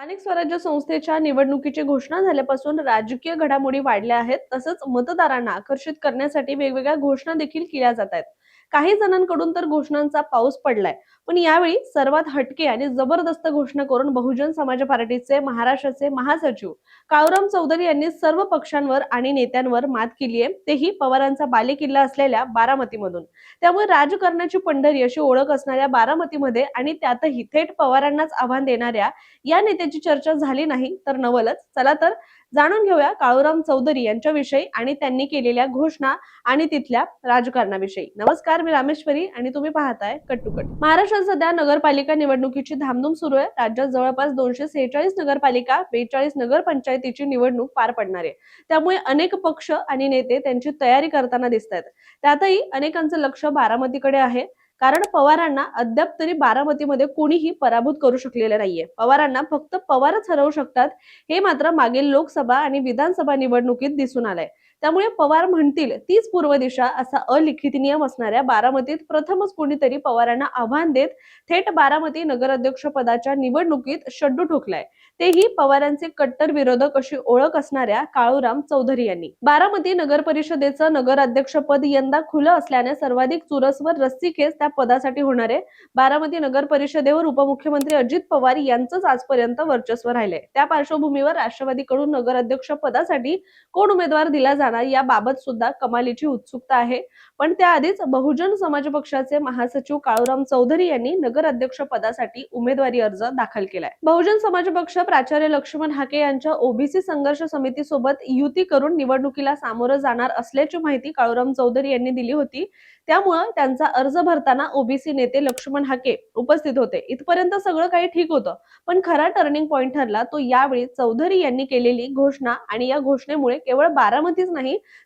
स्थानिक स्वराज्य संस्थेच्या निवडणुकीची घोषणा झाल्यापासून राजकीय घडामोडी वाढल्या आहेत. तसंच मतदारांना आकर्षित करण्यासाठी वेगवेगळ्या घोषणा देखील केल्या जात आहेत. काही जणांकडून तर घोषणांचा पाऊस पडलाय. पण यावेळी सर्वात हटके आणि जबरदस्त घोषणा करून बहुजन समाज पार्टीचे महाराष्ट्राचे महासचिव काळूराम चौधरी यांनी सर्व पक्षांवर आणि नेत्यांवर मात केली आहे तेही पवारांचा बालेकिल्ला असलेल्या बारामतीमधून. त्यामुळे राजकारणाची पंढरी अशी ओळख असणाऱ्या बारामतीमध्ये आणि त्यातही थेट पवारांनाच आव्हान देणाऱ्या या नेत्याची चर्चा झाली नाही तर नवलच. चला तर जाणून घेऊया काळूराम चौधरी यांच्याविषयी आणि त्यांनी केलेल्या घोषणा आणि तिथल्या राजकारणाविषयी. नमस्कार मी रामेश्वरी आणि तुम्ही पाहताय कट्टुकट महाराष्ट्रात सध्या नगरपालिका निवडणुकीची धामधूम सुरू आहे. राज्यात जवळपास दोनशे सेहेचाळीस नगरपालिका बेचाळीस नगरपंचायतीची निवडणूक पार पडणार आहे. त्यामुळे अनेक पक्ष आणि नेते त्यांची तयारी करताना दिसत आहेत त्यातही अनेकांचं लक्ष बारामतीकडे आहे. कारण पवारांना अद्याप तरी बारामतीमध्ये कोणीही पराभूत करू शकलेलं नाहीये. पवारांना फक्त पवारच हरवू शकतात हे मात्र मागील लोकसभा आणि विधानसभा निवडणुकीत दिसून आलंय. त्यामुळे पवार म्हणतील तीच पूर्व दिशा असा अलिखित नियम असणाऱ्या बारामतीत प्रथमच कोणीतरी पवारांना आव्हान देत थेट बारामती नगराध्यक्ष पदाच्या निवडणुकीत शड्डू ठोकलाय. तेही पवारांचे कट्टर विरोधक अशी ओळख असणाऱ्या काळूराम चौधरी यांनी. बारामती नगर परिषदेचं नगराध्यक्षपद यंदा खुलं असल्याने सर्वाधिक चुरसवर रस्सीखेच त्या पदासाठी होणार आहे. बारामती नगर परिषदेवर उपमुख्यमंत्री अजित पवार यांचंच आजपर्यंत वर्चस्व राहिले त्या पार्श्वभूमीवर राष्ट्रवादीकडून नगराध्यक्ष पदासाठी कोण उमेदवार दिला जाणार? जाणार याबाबत सुद्धा कमालीची उत्सुकता आहे. पण त्याआधीच बहुजन समाज पक्षाचे महासचिव काळूराम चौधरी यांनी नगराध्यक्ष पदासाठी उमेदवारी अर्ज दाखल केलाय. बहुजन समाज पक्ष प्राचार्य लक्ष्मण हाके यांच्या ओबीसी संघर्ष समिती सोबत युती करून निवडणुकीला सामोरं जाणार असल्याची माहिती काळूराम चौधरी यांनी दिली होती. त्यामुळं त्यांचा अर्ज भरताना ओबीसी नेते लक्ष्मण हाके उपस्थित होते. इथपर्यंत सगळं काही ठीक होतं. पण खरा टर्निंग पॉइंट ठरला तो यावेळी चौधरी यांनी केलेली घोषणा आणि या घोषणेमुळे केवळ बारामतीच नाही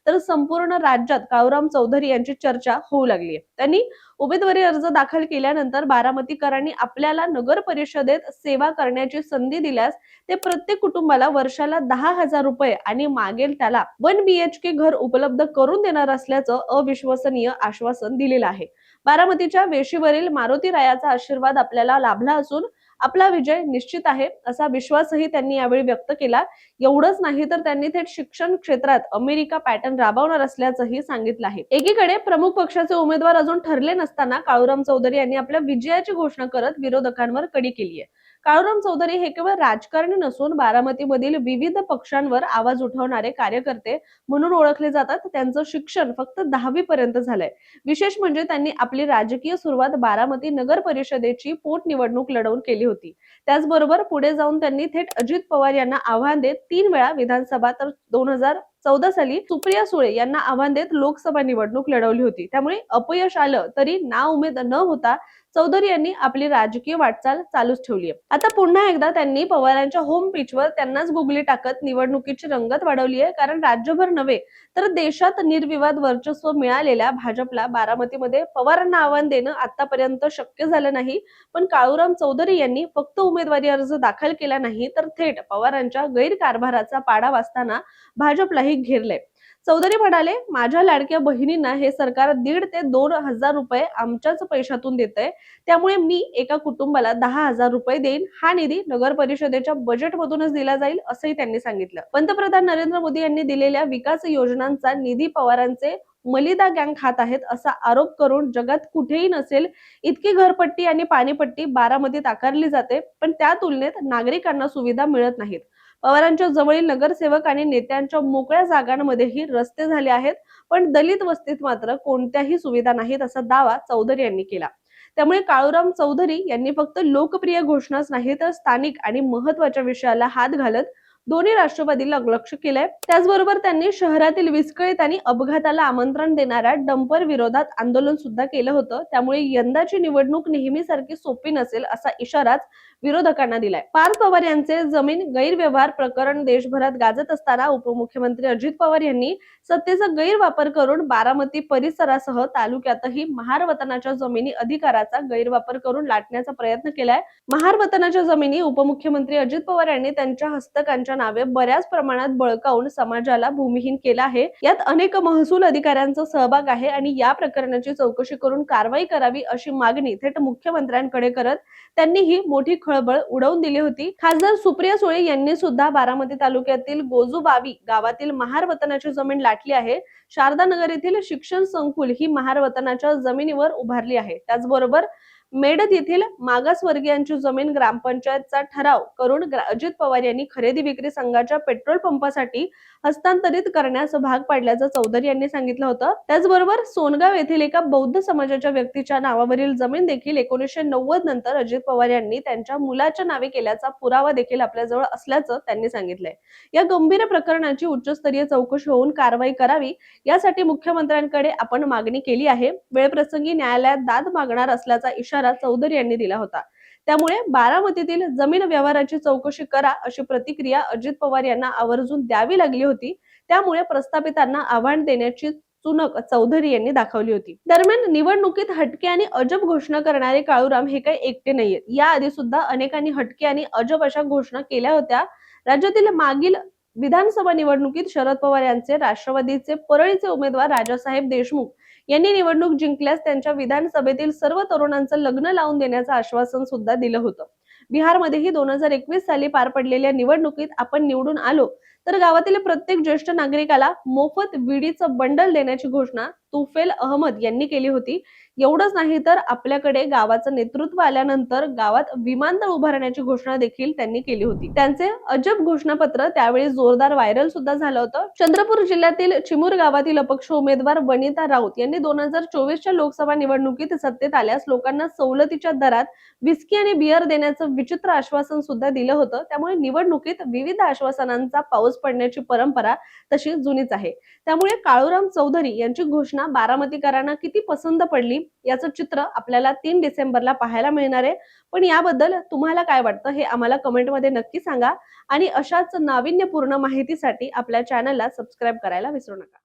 तर संपूर्ण राज्यात काळूराम चौधरी यांची चर्चा होऊ लागली आहे त्यांनी उमेदवारी अर्ज दाखल केल्यानंतर बारामतीकरांनी आपल्याला नगर परिषदेत सेवा करण्याची संधी दिल्यास ते प्रत्येक कुटुंबाला वर्षाला दहा हजार रुपये आणि मागेल त्याला वन बीएचके घर उपलब्ध करून देणार असल्याचं अविश्वसनीय आश्वासन दिलेलं आहे. बारामतीच्या वेशीवरील मारुती रायाचा आशीर्वाद आपल्याला लाभला असून आपला विजय निश्चित आहे असा विश्वासही त्यांनी यावेळी व्यक्त केला. एवढंच नाही तर त्यांनी थेट शिक्षण क्षेत्रात अमेरिका पॅटर्न राबवणार असल्याचंही सांगितलं आहे. एकीकडे प्रमुख पक्षाचे उमेदवार अजून ठरले नसताना काळूराम चौधरी यांनी आपल्या विजयाची घोषणा करत विरोधकांवर कडी केली आहे काळूराम चौधरी हे केवळ राजकारणी नसून बारामतीमधील विविध पक्षांवर आवाज उठवणारे कार्यकर्ते म्हणून ओळखले जातात. त्यांचं शिक्षण फक्त दहावी पर्यंत झालंय. विशेष म्हणजे त्यांनी आपली राजकीय सुरुवात बारामती नगर परिषदेची पोटनिवडणूक लढवून केली होती. त्याचबरोबर पुढे जाऊन त्यांनी थेट अजित पवार यांना आव्हान देत तीन वेळा विधानसभा तर दोन हजार चौदा साली सुप्रिया सुळे यांना आव्हान देत लोकसभा निवडणूक लढवली होती. त्यामुळे अपयश आलं तरी ना उमेद न होता चौधरी यांनी आपली राजकीय वाटचाल चालूच ठेवली आहे. आता पुन्हा एकदा त्यांनी पवारांच्या होम पिचवर त्यांनाच गुगली टाकत निवडणुकीची रंगत वाढवली आहे. कारण राज्यभर नव्हे तर देशात निर्विवाद वर्चस्व मिळालेल्या भाजपला बारामतीमध्ये पवारांना आव्हान देणं आतापर्यंत शक्य झालं नाही. पण काळूराम चौधरी यांनी फक्त उमेदवारी अर्ज दाखल केला नाही तर थेट पवारांच्या गैरकारभाराचा पाडा वाचताना भाजपलाही घेरले. चौधरी म्हणाले माझ्या लाडक्या बहिणींना हे सरकार दीड ते दोन हजार रुपये आमच्याच पैशातून देत आहे त्यामुळे मी एका कुटुंबाला दहा हजार रुपये देईन. हा निधी नगर परिषदेच्या बजेटमधूनच दिला जाईल असंही त्यांनी सांगितलं. पंतप्रधान नरेंद्र मोदी यांनी दिलेल्या विकास योजनांचा निधी पवारांचे मलिदा गँग खात आहेत असा आरोप करून जगात कुठेही नसेल इतकी घरपट्टी आणि पाणीपट्टी बारामतीत आकारली जाते. पण त्या तुलनेत नागरिकांना सुविधा मिळत नाहीत. पवारांच्या जवळील नगरसेवक आणि नेत्यांच्या मोकळ्या जागांमध्येही रस्ते झाले आहेत पण दलित वस्तीत मात्र कोणत्याही सुविधा नाहीत असा दावा चौधरी यांनी केला. त्यामुळे काळूराम चौधरी यांनी फक्त लोकप्रिय घोषणाच नाही तर स्थानिक आणि महत्त्वाच्या विषयाला हात घालत दोन्ही राष्ट्रवादीला लक्ष केलंय. त्याचबरोबर त्यांनी शहरातील विस्कळीत आणि अपघाताला आमंत्रण देणाऱ्या डंपर विरोधात आंदोलन सुद्धा केलं होतं. त्यामुळे यंदाची निवडणूक नेहमीसारखी सोपी नसेल असा इशाराच विरोधकांना दिलाय. पार्थ पवार यांचे जमीन गैरव्यवहार प्रकरण देशभरात गाजत असताना उपमुख्यमंत्री अजित पवार यांनी सत्तेचा गैरवापर करून बारामती परिसरासह तालुक्यातही महारवतनाच्या जमिनी अधिकाराचा गैरवापर करून लाटण्याचा प्रयत्न केलाय. महारवतनाच्या जमिनी उपमुख्यमंत्री अजित पवार यांनी त्यांच्या हस्तकांच्या योजनेच्या नावे बऱ्याच प्रमाणात बळकावून समाजाला भूमिहीन केला आहे. यात अनेक महसूल अधिकाऱ्यांचा सहभाग आहे आणि या प्रकरणाची चौकशी करून कारवाई करावी अशी मागणी थेट मुख्यमंत्र्यांकडे करत त्यांनी ही मोठी खळबळ उडवून दिली होती. खासदार सुप्रिया सुळे यांनी सुद्धा बारामती तालुक्यातील गोजूबावी गावातील महार वतनाची जमीन लाटली आहे. शारदा नगर येथील शिक्षण संकुल ही महार वतनाच्या जमिनीवर उभारली आहे. त्याचबरोबर मेडत येथील मागासवर्गीयांची जमीन ग्रामपंचायतचा ठराव करून अजित पवार यांनी खरेदी विक्री संघाच्या पेट्रोल पंपासाठी हस्तांतरित करण्यास भाग पाडल्याचं चौधरी यांनी सांगितलं होतं. त्याचबरोबर सोनगाव येथील एका बौद्ध समाजाच्या व्यक्तीच्या नावावरील जमीन देखील एकोणीसशे नव्वद नंतर अजित पवार यांनी त्यांच्या मुलाच्या नावे केल्याचा पुरावा देखील आपल्याजवळ असल्याचं त्यांनी सांगितलंय. या गंभीर प्रकरणाची उच्चस्तरीय चौकशी होऊन कारवाई करावी यासाठी मुख्यमंत्र्यांकडे आपण मागणी केली आहे. वेळप्रसंगी न्यायालयात दाद मागणार असल्याचा इशारा चौधरी यांनी दिला होता. त्यामुळे बारामतीतील जमीन व्यवहाराची चौकशी करा अशी प्रतिक्रिया अजित पवार यांना आवर्जून द्यावी लागली होती. त्यामुळे प्रस्थापितांना आव्हान देण्याची चुनक चौधरी यांनी दाखवली होती. दरम्यान निवडणुकीत हटके आणि अजब घोषणा करणारे काळूराम हे काही एकटे नाहीयेत. याआधी सुद्धा अनेकांनी हटके आणि अजब अशा घोषणा केल्या होत्या. राज्यातील मागील विधानसभा निवडणुकीत शरद पवार यांचे राष्ट्रवादीचे परळीचे उमेदवार राजासाहेब देशमुख यांनी निवडणूक जिंकल्यास त्यांच्या विधानसभेतील सर्व तरुणांचं लग्न लावून देण्याचं आश्वासन सुद्धा दिलं होतं. बिहारमध्येही दोन हजार एकवीस साली पार पडलेल्या निवडणुकीत आपण निवडून आलो तर गावातील प्रत्येक ज्येष्ठ नागरिकाला मोफत विडीचं बंडल देण्याची घोषणा तुफेल अहमद यांनी केली होती. एवढंच नाही तर आपल्याकडे गावाचं नेतृत्व आल्यानंतर गावात विमानतळ उभारण्याची घोषणा देखील त्यांनी केली होती. त्यांचे अजब घोषणापत्र त्यावेळी जोरदार व्हायरल सुद्धा झालं होतं. चंद्रपूर जिल्ह्यातील चिमूर गावातील अपक्ष उमेदवार वनिता राऊत यांनी दोन हजार चोवीसच्या लोकसभा निवडणुकीत सत्तेत आल्यास लोकांना सवलतीच्या दरात विस्की आणि बियर देण्याचं विचित्र आश्वासन सुद्धा दिलं होतं. त्यामुळे निवडणुकीत विविध आश्वासनांचा पाऊस पडण्याची परंपरा तशी जुनीच आहे. त्यामुळे काळूराम चौधरी यांची घोषणा बारामतीकरांना किती पसंत पडली याचं चित्र आपल्याला तीन डिसेंबरला पाहायला मिळणार आहे. पण याबद्दल तुम्हाला काय वाटतं हे आम्हाला कमेंटमध्ये नक्की सांगा आणि अशाच नाविन्यपूर्ण माहितीसाठी आपल्या चॅनलला सबस्क्राईब करायला विसरू नका.